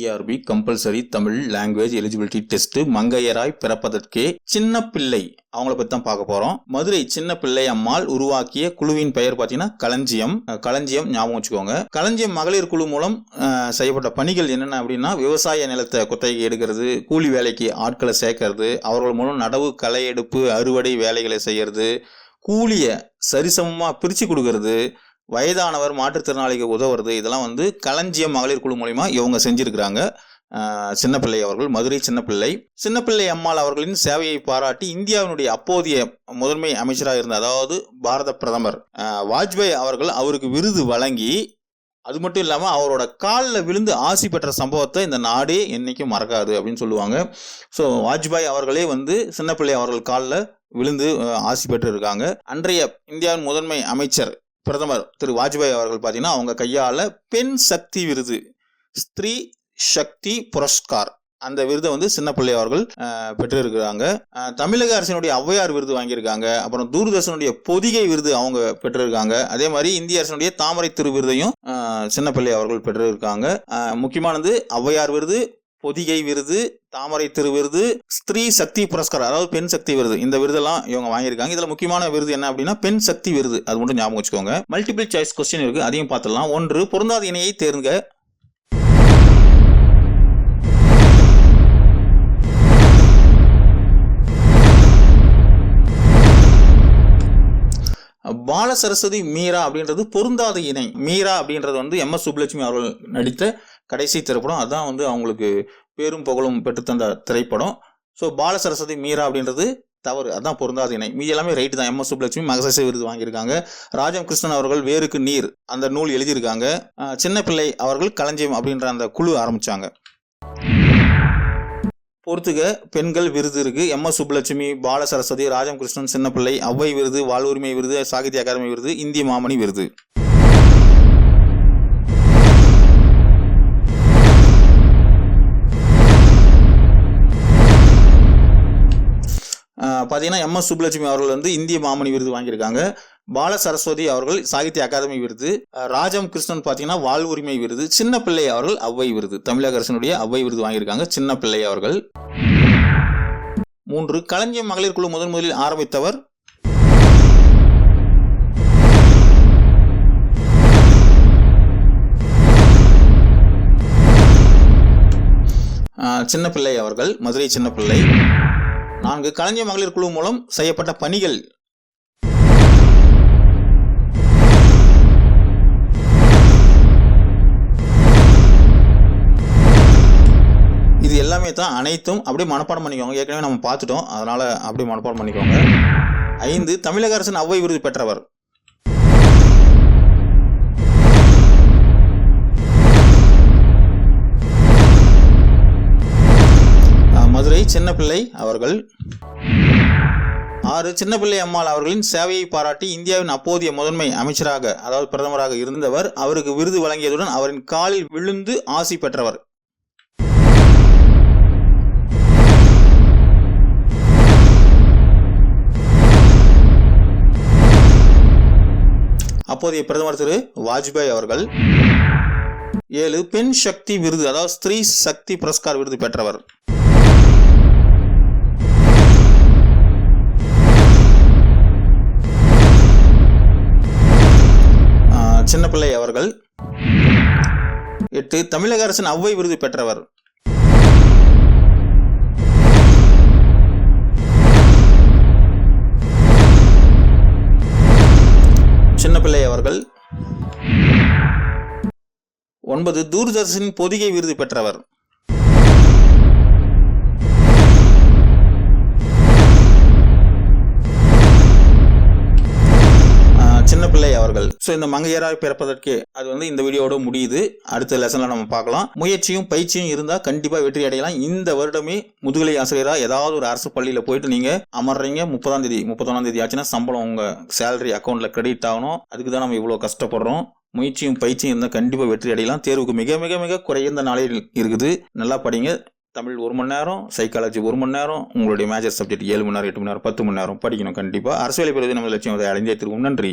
TRB compulsory Tamil language eligibility test மங்கையராய் பிறப்பதற்கே சின்ன பிள்ளை. அவங்கள பத்தி தான் பார்க்க போறோம். மதுரை சின்ன பிள்ளை அம்மாள் உருவாக்கிய குழுவின் பெயர் பார்த்தீங்கன்னா களஞ்சியம். களஞ்சியம் ஞாபகம் வச்சுக்கோங்க. களஞ்சியம் மகளிர் குழு மூலம் செய்யப்பட்ட பணிகள் என்னென்ன அப்படின்னா விவசாய நிலத்தை குத்தகை எடுக்கிறது கூலி வேலைக்கு ஆட்களை சேர்க்கறது அவர்கள் மூலம் நடவு களை எடுப்பு அறுவடை வேலைகளை செய்யறது கூலியை சரிசமமாக பிரித்து கொடுக்கறது வயதானவர் மாற்றுத்திறனாளிக்கு உதவுறது இதெல்லாம் வந்து களஞ்சியம் மகளிர் குழு மூலிமா இவங்க செஞ்சிருக்கிறாங்க. சின்னப்பிள்ளை அவர்கள் மதுரை சின்னப்பிள்ளை. சின்னப்பிள்ளை அம்மாள் அவர்களின் சேவையை பாராட்டி இந்தியாவினுடைய அப்போதைய முதன்மை அமைச்சராக இருந்த அதாவது பாரத பிரதமர் வாஜ்பாய் அவர்கள் அவருக்கு விருது வழங்கி அது மட்டும் இல்லாமல் அவரோட காலில் விழுந்து ஆசி பெற்ற சம்பவத்தை இந்த நாடே என்னைக்கும் மறக்காது அப்படின்னு சொல்லுவாங்க. ஸோ வாஜ்பாய் அவர்களே வந்து சின்னப்பிள்ளை அவர்கள் காலில் விழுந்து ஆசி பெற்று இருக்காங்க அன்றைய இந்தியாவின் முதன்மை அமைச்சர் பிரதமர் திரு வாஜ்பாய் அவர்கள் பார்த்தீங்கன்னா அவங்க கையால் பெண் சக்தி விருது ஸ்திரீ சக்தி புரஸ்கார். அந்த விருதை வந்து சின்ன பிள்ளை அவர்கள் பெற்றிருக்கிறாங்க. தமிழக அரசினுடைய ஔவையார் விருது வாங்கியிருக்காங்க. அப்புறம் தூர்தர்ஷனுடைய பொதிகை விருது அவங்க பெற்றிருக்காங்க. அதே மாதிரி இந்திய அரசினுடைய தாமரை திரு விருதையும் சின்ன பிள்ளை அவர்கள் பெற்றிருக்காங்க. முக்கியமானது ஔவையார் விருது பொதிகை விருது தாமரை திரு விருது ஸ்திரீ சக்தி புரஸ்கார் அதாவது பெண் சக்தி விருது. இந்த விருதெல்லாம் இவங்க வாங்கியிருக்காங்க. இதுல முக்கியமான விருது என்ன அப்படின்னா பெண் சக்தி விருது. அது மட்டும் ஞாபகம் வச்சுக்கோங்க. மல்டிபிள் சாய்ஸ் கொஸ்டின் இருக்கு. அதையும் பார்த்துடலாம். ஒன்று பொருந்தாத இணையை தேர்ந்த பால சரஸ்வதி மீரா அப்படின்றது பொருந்தாத இணை. மீரா அப்படின்றது வந்து எம் எஸ் சுப்புலட்சுமி அவர்கள் நடித்த கடைசி திரைப்படம் அதான் வந்து அவங்களுக்கு பேரும் புகழும் பெற்றுத்தந்த திரைப்படம். ஸோ பால சரஸ்வதி மீரா அப்படின்றது தவறு. அதான் பொருந்தாத இணை. மீதி எல்லாமே ரைட்டு தான். எம் எஸ் சுப்லட்சுமி மகசேச விருது வாங்கியிருக்காங்க. ராஜம் கிருஷ்ணன் அவர்கள் வேருக்கு நீர் அந்த நூல் எழுதியிருக்காங்க. சின்ன பிள்ளை அவர்கள் களஞ்சியம் அப்படின்ற அந்த குழு ஆரம்பிச்சாங்க. பொறுத்துக பெண்கள் விருது இருக்கு. எம் எஸ் சுப்புலட்சுமி பால சரஸ்வதி ராஜம் கிருஷ்ணன் சின்ன பிள்ளை விருது வாழ்வுரிமை விருது சாகித்ய அகாதமி விருது இந்திய மாமணி விருது. பார்த்தீங்கன்னா எம் எஸ் சுப்புலட்சுமி அவர்கள் வந்து இந்திய மாமணி விருது வாங்கியிருக்காங்க. பால சரஸ்வதி அவர்கள் சாகித்ய அகாதமி விருது. ராஜம் கிருஷ்ணன் பார்த்தீங்கன்னா வாழ்வுரிமை விருது. சின்ன பிள்ளை அவர்கள் அவ்வை விருது. தமிழக அரசினுடைய அவ்வை விருது வாங்கியிருக்காங்க. சின்ன பிள்ளை அவர்கள். மூன்று களஞ்சியம் மகளிர் குழு முதன் முதலில் ஆரம்பித்தவர். சின்ன பிள்ளை அவர்கள் மதுரை சின்ன பிள்ளை. நான்கு கலைஞர் மகளிர் குழு மூலம் செய்யப்பட்ட பணிகள். இது எல்லாமே தான் அனைத்தும் அப்படியே மனப்பாடம் பண்ணிக்கோங்க. ஏற்கனவே நம்ம பார்த்துட்டோம். அதனால அப்படியே மனப்பாடம் பண்ணிக்கோங்க. ஐந்து தமிழக அரசின் அவ்வை விருது பெற்றவர். சின்ன பிள்ளை அவர்கள். ஆறு சின்னப்பிள்ளை அம்மாள் அவர்களின் சேவையை பாராட்டி இந்தியாவின் அப்போதைய முதன்மை அமைச்சராக அதாவது பிரதமராக இருந்தவர் அவருக்கு விருது வழங்கியதுடன் அவரின் காலில் விழுந்து ஆசி பெற்றவர். அப்போதைய பிரதமர் திரு வாஜ்பாய் அவர்கள். ஏழு பெண் சக்தி விருது அதாவது ஸ்திரீ சக்தி புரஸ்கார் விருது பெற்றவர். சின்னப்பிள்ளை சின்ன அவர்கள். எட்டு தமிழக அரசின் ஔவை விருது பெற்றவர். சின்னப்பிள்ளை அவர்கள். ஒன்பது தூர்தர்ஷன் பொதிகை விருது பெற்றவர். பிள்ளை ஸோ இந்த மங்கையராய் பிறப்பதற்கு அது வந்து இந்த வீடியோட முடியுது. அடுத்த லெசன்ல நம்ம பார்க்கலாம். முயற்சியும் பயிற்சியும் இருந்தால் கண்டிப்பாக வெற்றி அடையலாம். இந்த வருடமே முதுகலை ஆசிரியராக ஏதாவது ஒரு அரசு பள்ளியில் போயிட்டு நீங்கள் அமர்றீங்க. முப்பதாம் தேதி முப்பத்தொன்னாம் தேதி ஆச்சுன்னா சம்பளம் உங்கள் சேலரி அக்கௌண்ட்டில் கிரெடிட் ஆகணும். அதுக்கு தான் நம்ம இவ்வளோ கஷ்டப்படுறோம். முயற்சியும் பயிற்சியும் இருந்தால் கண்டிப்பாக வெற்றி அடையலாம். தேர்வுக்கு மிக மிக மிக குறைந்த நாளில் இருக்குது. நல்லா படிங்க. தமிழ் ஒரு மணி நேரம் சைக்காலஜி ஒரு மணி நேரம் உங்களுடைய மேஜர் சப்ஜெக்ட் ஏழு மணி நேரம் எட்டு மணி நேரம் பத்து மணி நேரம் படிக்கணும் கண்டிப்பாக அரசியல் வேலை பெறுவது நம்ம லட்சியம். அதை அடைந்தே திருவும். நன்றி.